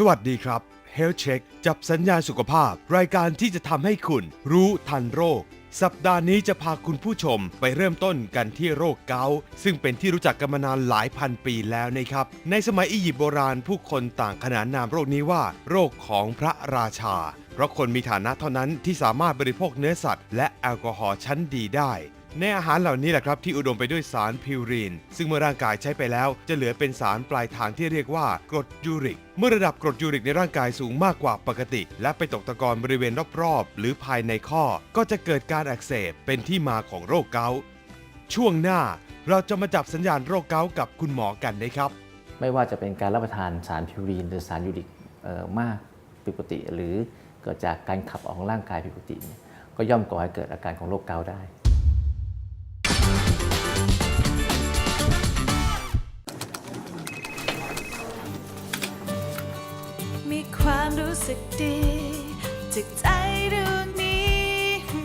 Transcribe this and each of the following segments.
สวัสดีครับ Health Check จับสัญญาณสุขภาพ รายการที่จะทำให้คุณรู้ทันโรค สัปดาห์นี้จะพาคุณผู้ชมไปเริ่มต้นกันที่โรคเกาต์ซึ่งเป็นที่รู้จักกันมานานหลายพันปีแล้วนะครับ ในสมัยอียิปต์โบราณผู้คนต่างขนานนามโรคนี้ว่า โรคของพระราชา เพราะคนมีฐานะเท่านั้นที่สามารถบริโภคเนื้อสัตว์และแอลกอฮอล์ชั้นดีได้ ในอาหารเหล่านี้แหละครับที่อุดมไปด้วยสารพิวรีน ซึ่งเมื่อร่างกายใช้ไปแล้วจะเหลือเป็นสารปลายทางที่เรียกว่ากรดยูริก เมื่อระดับกรดยูริกในร่างกายสูงมากกว่าปกติ และไปตกตะกอนบริเวณรอบๆ หรือภายในข้อ ก็จะเกิดการอักเสบเป็นที่มาของโรคเกาต์ช่วงหน้าเราจะมาจับสัญญาณโรคเกาต์กับคุณหมอกันนะครับ ไม่ว่าจะเป็นการรับประทานสารพิวรีนหรือสารยูริกมากผิดปกติ หรือเกิดจากการขับออกของร่างกายผิดปกติ ก็ย่อมก่อให้เกิดอาการของโรคเกาต์ได้ สึกดีจากใจดวงนี้อื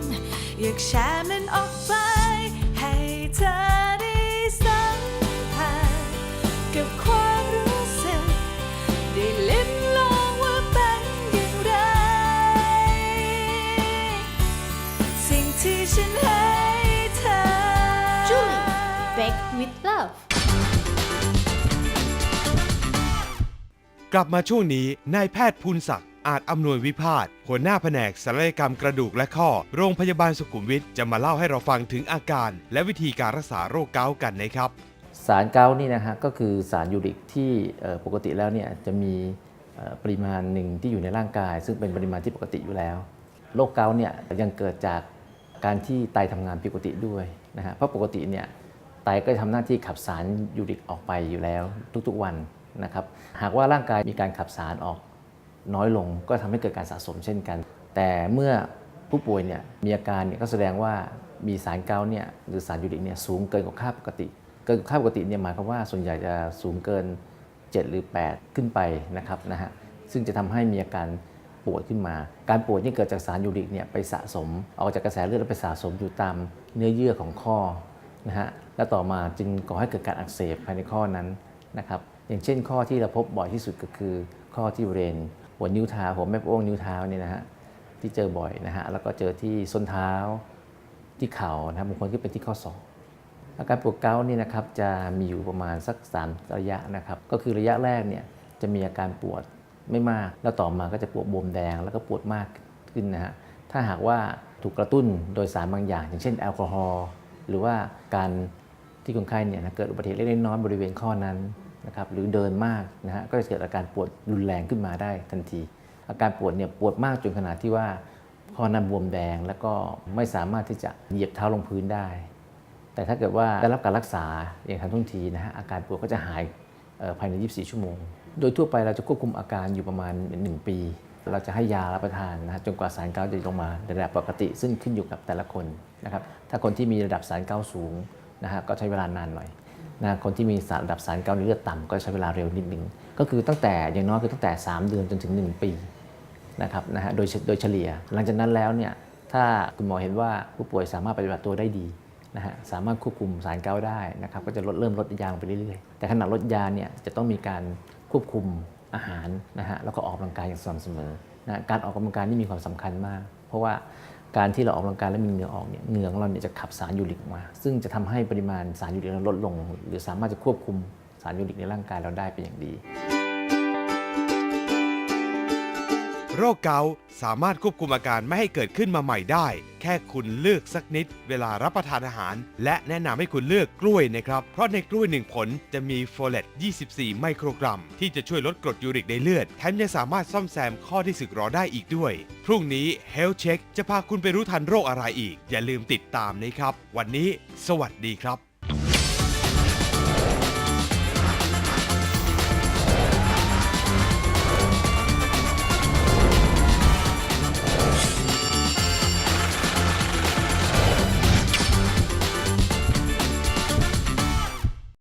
มอยากแชร์มันออกไป ให้เธอได้สัมผัสกับความรู้สึกได้ลิ้มลองว่าเป็นอย่างไร สิ่งที่ฉันให้เธอ Julie Bake with Love กลับมาช่วงนี้นายแพทย์ภูลศักดิ์อาจอำนวยวิพาทหัวหน้าแผนกศัลยกรรมกระดูกและข้อ โรงพยาบาลสุขุมวิทจะมาเล่าให้เราฟังถึงอาการ และวิธีการรักษาโรคเกาต์กันนะครับ สารเกาต์นี่นะฮะก็คือสารยูริกที่ปกติแล้วเนี่ยจะมีปริมาณหนึ่งที่อยู่ในร่างกาย ซึ่งเป็นปริมาณที่ปกติอยู่แล้ว โรคเกาต์เนี่ยยังเกิดจากการที่ไตทำงานผิดปกติด้วยนะฮะเพราะปกติเนี่ยไตก็จะทำหน้าที่ขับสารยูริกออกไปอยู่แล้วทุกๆวัน นะครับหากว่าร่างกายมีการขับสารออกน้อยลงก็ทำให้เกิดการสะสมเช่นกัน แต่เมื่อผู้ป่วยเนี่ยมีอาการเนี่ยก็แสดงว่ามีสารเกาเนี่ยหรือสารยูริกเนี่ยสูงเกินกว่าค่าปกติ เกินค่าปกติเนี่ยหมายความว่าส่วนใหญ่จะสูงเกิน 7 หรือ 8 ขึ้นไปนะครับนะฮะซึ่งจะทำให้มีอาการปวดขึ้นมา การปวดนี่เกิดจากสารยูริกเนี่ยไปสะสม ออกจากกระแสเลือดแล้วไปสะสมอยู่ตามเนื้อเยื่อของข้อนะฮะและต่อมาจึงก่อให้เกิดการอักเสบภายในข้อนั้นนะครับ อย่างเช่นข้อที่เราพบบ่อยที่สุดก็คือ ข้อที่บริเวณหัวนิ้วเท้าหัวแม่โป้งนิ้วเท้าเนี่ยนะฮะที่เจอบ่อยนะฮะแล้วก็เจอที่ส้นเท้าที่เข่านะครับบางคนก็เป็นที่ข้อศอกอาการปวดเกาต์นี่นะครับจะมีอยู่ประมาณสัก3ระยะนะครับก็คือระยะแรกเนี่ยจะมีอาการปวดไม่มาก แล้วต่อมาก็จะปวดบวมแดงแล้วก็ปวดมากขึ้นนะฮะถ้าหากว่าถูกกระตุ้นโดยสารบางอย่าง อย่างเช่นแอลกอฮอล์หรือว่าการที่คนไข้เนี่ยนะเกิดอุบัติเหตุเล็กน้อยบริเวณข้อนั้น นะครับหรือเดินมากนะฮะก็จะเกิดอาการปวดรุนแรงขึ้นมาได้ทันที อาการปวดเนี่ยปวดมากจนขนาดที่ว่าข้อนั้นบวมแดงแล้วก็ไม่สามารถที่จะเหยียบเท้าลงพื้นได้ แต่ถ้าเกิดว่าได้รับการรักษาอย่างทันท่วงทีนะฮะอาการปวดก็จะหายภายใน 24 ชั่วโมง โดยทั่วไปเราจะควบคุมอาการอยู่ประมาณ 1 ปี เราจะให้ยารับประทานนะฮะจนกว่าสารเกาจะลงมาในระดับปกติ ซึ่งขึ้นอยู่กับแต่ละคนนะครับถ้าคนที่มีระดับสารเกาสูงนะฮะก็ใช้เวลานานหน่อย นะคนที่มีสาระดับสารเกาต์ในเลือดต่ำก็ใช้เวลาเร็วนิดหนึ่งก็คือตั้งแต่อย่างน้อยคือตั้งแต่ 3 เดือนจนถึง 1 ปีนะครับนะฮะโดยโดยเฉลี่ย หลังจากนั้นแล้วเนี่ยถ้าคุณหมอเห็นว่าผู้ป่วยสามารถปฏิบัติตัวได้ดีนะฮะสามารถควบคุมสารเกาได้นะครับก็จะลดเริ่มลดยาลงไปเรื่อยๆ แต่ขณะลดยาเนี่ยจะต้องมีการควบคุมอาหารนะฮะแล้วก็ออกกำลังกายอย่างสม่ำเสมอนะการออกกำลังกายนี่มีความสำคัญมาก เพราะว่า การที่เราออกกำลังกายแล้วมีเหงื่อออกเนี่ยเหงื่อของเราเนี่ยจะขับสารยูริกออกมา ซึ่งจะทำให้ปริมาณสารยูริกเราลดลง หรือสามารถจะควบคุมสารยูริกในร่างกายเราได้เป็นอย่างดี โรคเกาต์สามารถควบคุมอาการไม่ให้เกิดขึ้นมาใหม่ได้ แค่คุณเลือกสักนิด เวลารับประทานอาหาร และแนะนำให้คุณเลือกกล้วยนะครับ เพราะในกล้วยหนึ่งผลจะมีโฟเลต 24 ไมโครกรัม ที่จะช่วยลดกรดยูริกในเลือด แถมยังสามารถซ่อมแซมข้อที่สึกหรอได้อีกด้วย พรุ่งนี้ Health Check จะพาคุณไปรู้ทันโรคอะไรอีก อย่าลืมติดตามนะครับ วันนี้ สวัสดีครับ